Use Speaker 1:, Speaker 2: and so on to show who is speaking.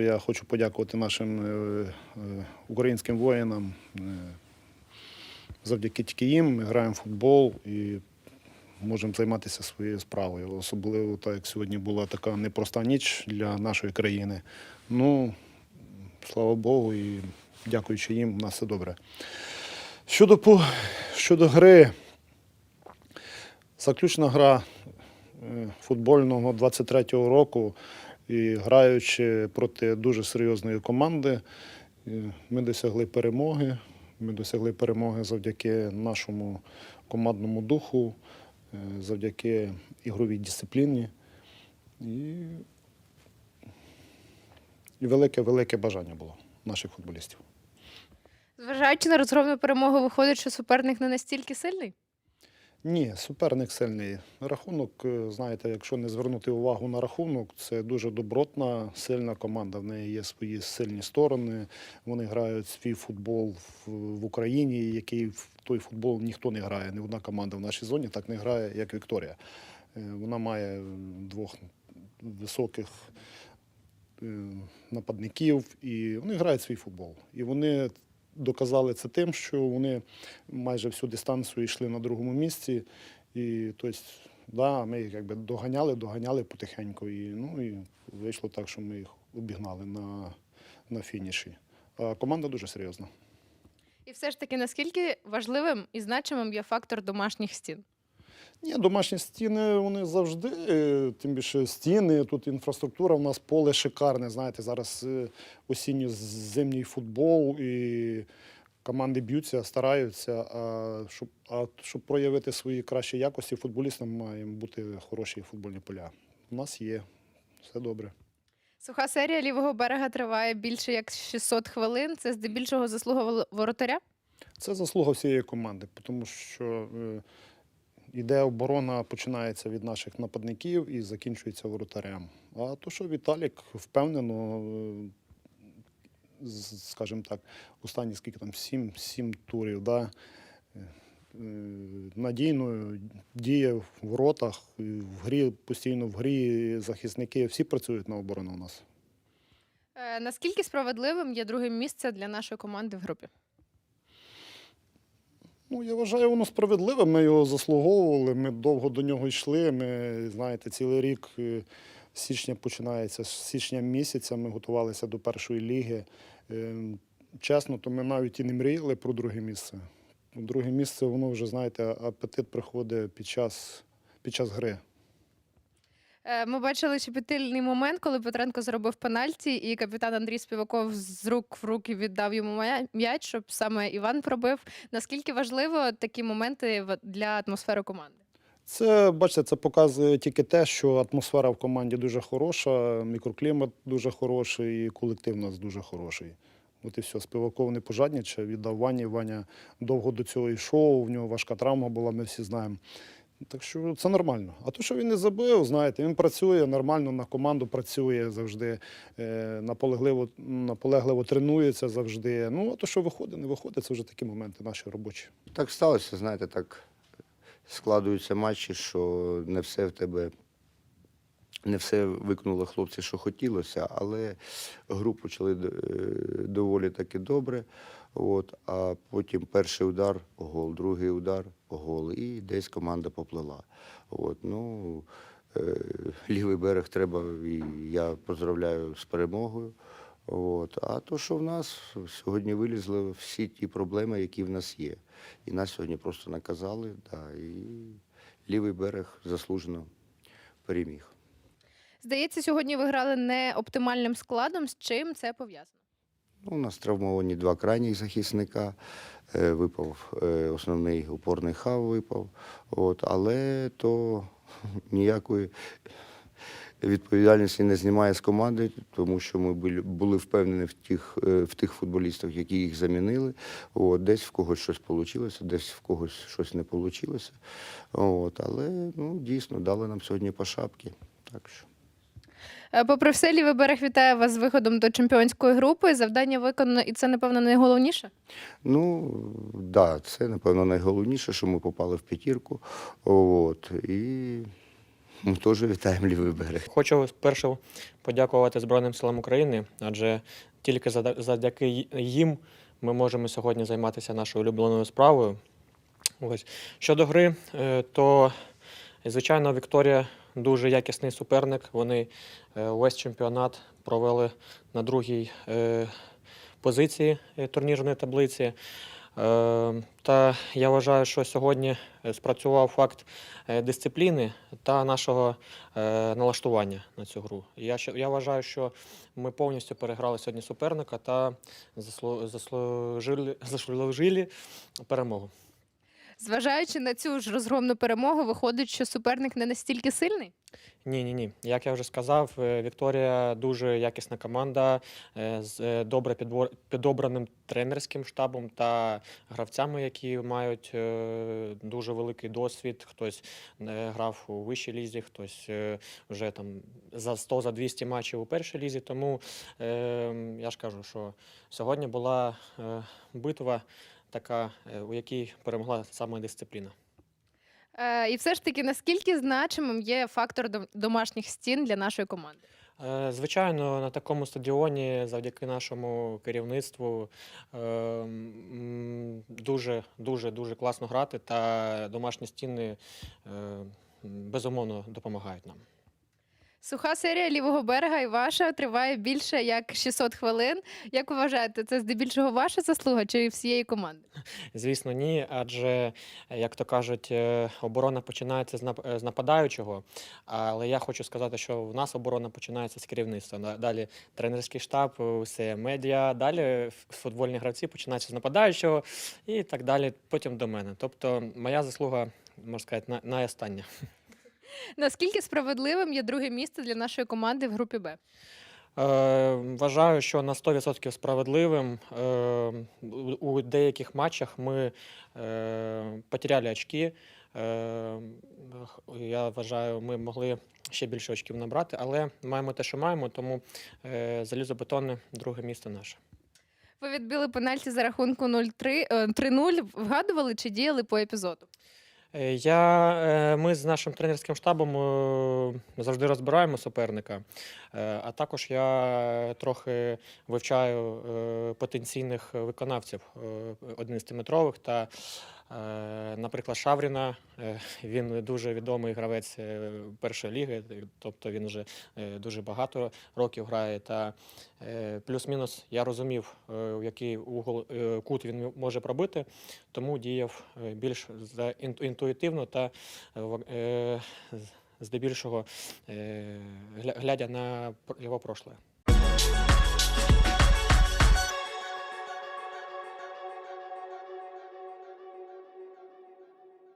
Speaker 1: я хочу подякувати нашим е, е, українським воїнам. Е, Завдяки тільки їм ми граємо в футбол і можемо займатися своєю справою. Особливо так, як сьогодні була така непроста ніч для нашої країни. Ну, слава Богу, і дякуючи їм, у нас все добре. Щодо, щодо гри, заключна гра футбольного 23-го року, і граючи проти дуже серйозної команди, е, ми досягли перемоги. Ми досягли перемоги завдяки нашому командному духу, е, завдяки ігровій дисципліні і, і велике-велике бажання було наших футболістів.
Speaker 2: Зважаючи на розгромну перемогу, виходить, що суперник не настільки сильний.
Speaker 1: Ні, суперник сильний. Рахунок, е, знаєте, якщо не звернути увагу на рахунок, це дуже добротна, сильна команда. В неї є свої сильні сторони. Вони грають свій футбол в, Україні, який в той футбол ніхто не грає. Ні одна команда в нашій зоні так не грає, як Вікторія. Е, Вона має двох високих е, нападників, і вони грають свій футбол. І вони доказали це тим, що вони майже всю дистанцію йшли на другому місці. І тобто, да, ми їх якби доганяли, доганяли потихеньку. І, ну, і вийшло так, що ми їх обігнали на, на фініші. А команда дуже серйозна.
Speaker 2: І все ж таки, наскільки важливим і значимим є фактор домашніх стін?
Speaker 1: Ні, домашні стіни вони завжди, е, тим більше стіни, тут інфраструктура, у нас поле шикарне. Знаєте, зараз е, осінньо-зимній футбол і команди б'ються, стараються. А щоб, а щоб проявити свої кращі якості, футболістам мають бути хороші футбольні поля. У нас є, все добре.
Speaker 2: Суха серія лівого берега триває більше як 600 хвилин. Це здебільшого заслуга воротаря.
Speaker 1: Це заслуга всієї команди, тому що е, іде оборона, починається від наших нападників і закінчується воротарем. А то, що Віталік впевнено, е, скажімо так, останні скільки там, сім, сім турів, да, е, е, надійно діє в воротах, в грі, постійно в грі захисники, всі працюють на оборону у нас.
Speaker 2: Наскільки справедливим є друге місце для нашої команди в групі?
Speaker 1: Ну, я вважаю, воно справедливе. Ми його заслуговували. Ми довго до нього йшли. Ми, знаєте, цілий рік е, січня починається, з січня місяця ми готувалися до першої ліги. Е, Чесно, то ми навіть і не мріяли про друге місце. Друге місце, воно вже, знаєте, апетит приходить під час, під час гри.
Speaker 2: Е, Ми бачили щепетильний момент, коли Петренко зробив пенальті, і капітан Андрій Співаков з рук в руки віддав йому м'яч, щоб саме Іван пробив. Наскільки важливо такі моменти для атмосфери команди?
Speaker 1: Це, бачите, це показує тільки те, що атмосфера в команді дуже хороша, мікроклімат дуже хороший, і колектив у нас дуже хороший. От і все, Спиваков не пожаднічав, віддав Вані. Ваня довго до цього йшов, в нього важка травма була, ми всі знаємо. Так що це нормально. А то, що він не забив, знаєте, він працює нормально на команду, працює завжди, е, наполегливо, наполегливо тренується завжди. Ну, а то, що виходить, не виходить, це вже такі моменти наші робочі.
Speaker 3: Так сталося, знаєте, так складуються матчі, що не все в тебе, не все виконали хлопці, що хотілося, але гру почали е, доволі таки добре. От, а потім перший удар гол, другий удар гол, і десь команда поплила. От, ну, е, лівий берег треба, і я поздравляю з перемогою. От. А то, що в нас сьогодні вилізли всі ті проблеми, які в нас є. І нас сьогодні просто наказали, да, і лівий берег заслужено переміг.
Speaker 2: Здається, сьогодні ви грали не оптимальним складом. З чим це пов'язано?
Speaker 3: Ну, у нас травмовані два крайніх захисника. Е, Випав е, основний опорний хав випав. От, але то ніякої відповідальності не знімає з команди, тому що ми були- впевнені в тих, е, в тих футболістах, які їх замінили. От, десь в когось щось вийшло, десь в когось щось не вийшло. От, але ну, дійсно дали нам сьогодні по шапці. Так що.
Speaker 2: Е, Попри все, лівий берег вітає вас з виходом до чемпіонської групи. Завдання виконано, і це, напевно, найголовніше.
Speaker 3: Ну, так, да, це, напевно, найголовніше, що ми попали в п'ятірку. От, і Ми теж вітаємо лівий берег.
Speaker 4: Хочу спершу подякувати Збройним силам України, адже тільки завдяки їм ми можемо сьогодні займатися нашою улюбленою справою. Ось. Щодо гри, е, то звичайно Вікторія дуже якісний суперник. Вони е, увесь чемпіонат провели на другій е, позиції е, турнірної таблиці. Та я вважаю, що сьогодні спрацював факт дисципліни та нашого налаштування на цю гру. Я, я вважаю, що ми повністю переграли сьогодні суперника та заслужили, заслужили перемогу.
Speaker 2: Зважаючи на цю ж розгромну перемогу, виходить, що суперник не настільки сильний.
Speaker 4: Ні, ні, ні. Як я вже сказав, е, Вікторія дуже якісна команда е, з е, добре підобраним тренерським штабом та гравцями, які мають дуже великий досвід. Хтось грав у вищій лізі, хтось вже там за 100 за 200 матчів у першій лізі. Тому е, я ж кажу, що сьогодні була битва така, е, у якій перемогла саме дисципліна.
Speaker 2: Е, і все ж таки, наскільки значимим є фактор домашніх стін для нашої команди?
Speaker 4: Е, Звичайно, на такому стадіоні, завдяки нашому керівництву, дуже дуже дуже класно грати, та домашні стіни безумовно допомагають нам.
Speaker 2: Суха серія лівого берега і ваша триває більше як 600 хвилин. Як вважаєте, це здебільшого ваша заслуга чи всієї команди?
Speaker 4: Звісно, ні, адже, як то кажуть, е, оборона починається з е, нападаючого. Але я хочу сказати, що в нас оборона починається з керівництва. Да- Далі тренерський штаб, е, все медіа, далі футбольні гравці починаються з нападаючого і так далі, потім до мене. Тобто, моя заслуга, можна сказати, на- найостання.
Speaker 2: Наскільки справедливим є друге місце для нашої команди в групі Б?
Speaker 4: Е, Вважаю, що на 100% справедливим. Е, у- деяких матчах ми е, потеряли очки. Е, Я вважаю, ми могли ще більше очків набрати, але маємо те, що маємо, тому е, залізобетонне друге місце наше.
Speaker 2: Ви відбили пенальті за рахунку 0-3, е, 3-0. Вгадували чи діяли по епізоду?
Speaker 4: Е, Я, е, ми з нашим тренерським штабом е, завжди розбираємо суперника, а також я трохи вивчаю потенційних виконавців е, 11-метрових та, наприклад, Шавріна. Е, Він дуже відомий гравець е, першої ліги, тобто він вже е, дуже багато років грає. Та е, плюс-мінус я розумів, е, в який угол е, кут він може пробити тому діяв е, більш інтуїтивно та е, е, здебільшого е, глядя на його прошле.